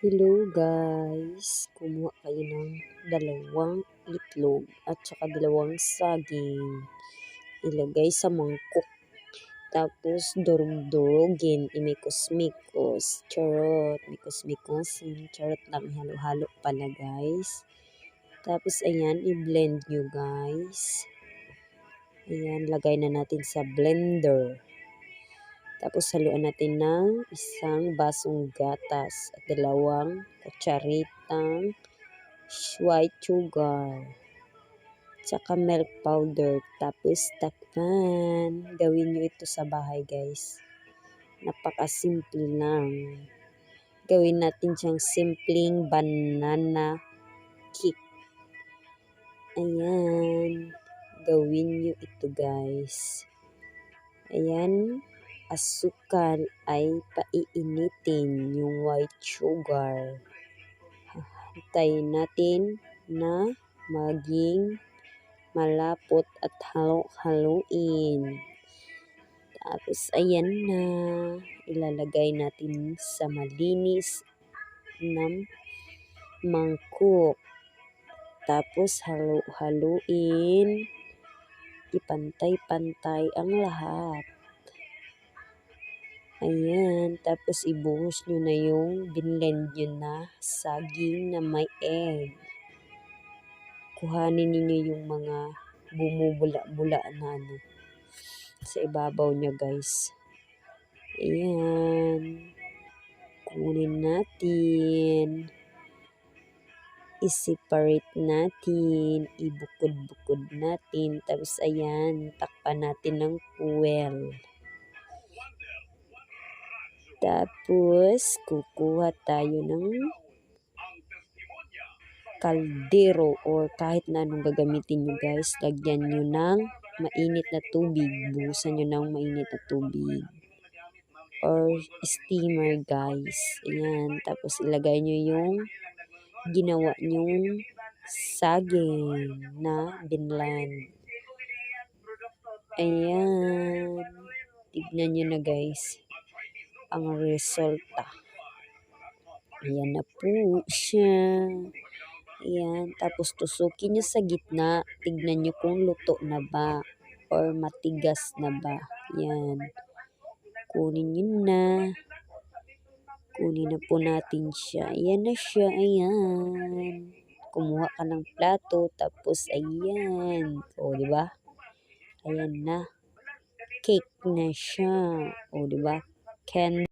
Hello guys, kumuha kayo ng dalawang itlog at saka dalawang saging. Ilagay sa mangkok. Tapos durug-durugin, imikos-mikos. Charot, mikos-mikosin. Charot lang, halo-halo pala guys. Tapos ayan, i-blend nyo guys. Ayan, lagay na natin sa blender. Tapos haluan natin ng isang basong gatas at dalawang kutsaritang white sugar. Tsaka milk powder. Tapos takpan. Gawin nyo ito sa bahay guys. Napaka-simple lang. Gawin natin siyang simpleng banana cake. Ayan. Gawin nyo ito guys. Ayan asukal ay paiinitin yung white sugar. Hintayin natin na maging malapot at halo-haluin. Tapos ayan na, ilalagay natin sa malinis ng mangkok. Tapos halo-haluin. Ipantay-pantay ang lahat. Ayan, tapos ibuhos nyo na yung binlend nyo na saging na may egg. Kuhanin niyo yung mga bumubula-bula na ano sa ibabaw niya guys. Ayan. Kunin natin. I-separate natin. Ibukod-bukod natin. Tapos ayan, takpan natin ng fuel. Tapos, kukuha tayo ng kaldero or kahit na anong gagamitin nyo guys. Lagyan nyo ng mainit na tubig. Buhusan nyo ng mainit na tubig. Or steamer guys. Ayan. Tapos ilagay nyo yung ginawa nyong saging na binland. Ayan. Tignan nyo na guys ang resulta. Ayan na po siya. Ayan. Tapos tusukin nyo sa gitna. Tignan nyo kung luto na ba or matigas na ba. Ayan. Kunin nyo na. Kunin na po natin siya. Ayan na siya. Ayan. Kumuha ka ng plato. Tapos ayan. O, di ba? Ayan na. Cake na siya. O, di ba? Can